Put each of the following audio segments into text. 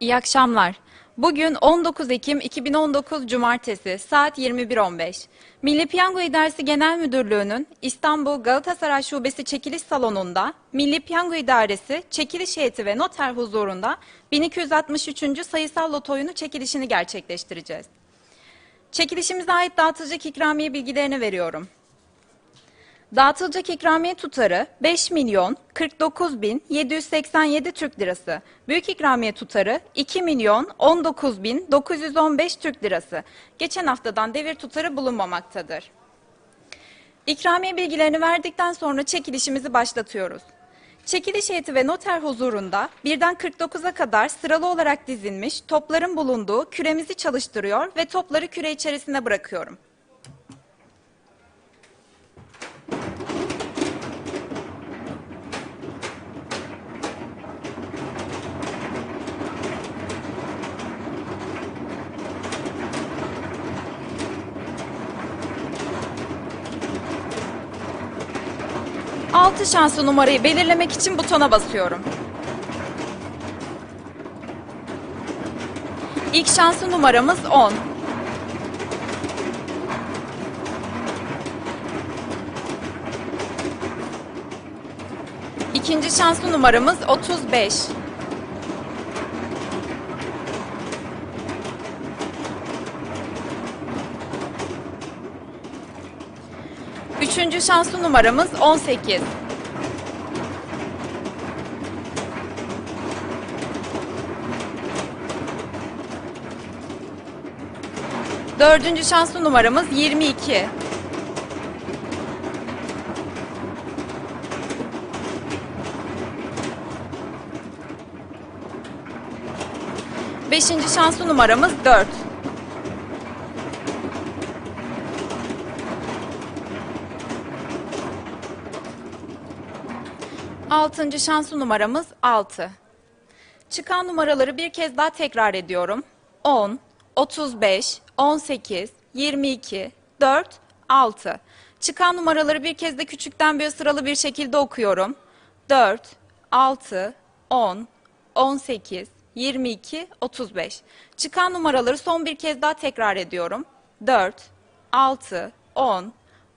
İyi akşamlar. Bugün 19 Ekim 2019 Cumartesi saat 21.15. Milli Piyango İdaresi Genel Müdürlüğü'nün İstanbul Galatasaray Şubesi çekiliş salonunda Milli Piyango İdaresi çekiliş heyeti ve noter huzurunda 1263. sayısal loto oyunu çekilişini gerçekleştireceğiz. Çekilişimize ait dağıtılacak ikramiye bilgilerini veriyorum. Dağıtılacak ikramiye tutarı 5 milyon 49 bin 787 Türk lirası. Büyük ikramiye tutarı 2 milyon 19 bin 915 Türk lirası. Geçen haftadan devir tutarı bulunmamaktadır. İkramiye bilgilerini verdikten sonra çekilişimizi başlatıyoruz. Çekiliş heyeti ve noter huzurunda birden 49'a kadar sıralı olarak dizilmiş topların bulunduğu küremizi çalıştırıyor ve topları küre içerisine bırakıyorum. Altı şanslı numarayı belirlemek için butona basıyorum. İlk şanslı numaramız 10. İkinci şanslı numaramız 35. Üçüncü şanslı numaramız 18. Dördüncü şanslı numaramız 22. Beşinci şanslı numaramız 4. Altıncı şanslı numaramız 6. Çıkan numaraları bir kez daha tekrar ediyorum. 10, 35, 18, 22, 4, 6. Çıkan numaraları bir kez de küçükten bir sıralı bir şekilde okuyorum. 4, 6, 10, 18, 22, 35. Çıkan numaraları son bir kez daha tekrar ediyorum. 4, 6, 10,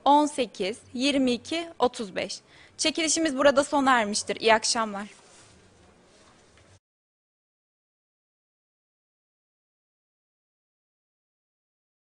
18, 22, 35. Çekilişimiz burada sona ermiştir. İyi akşamlar.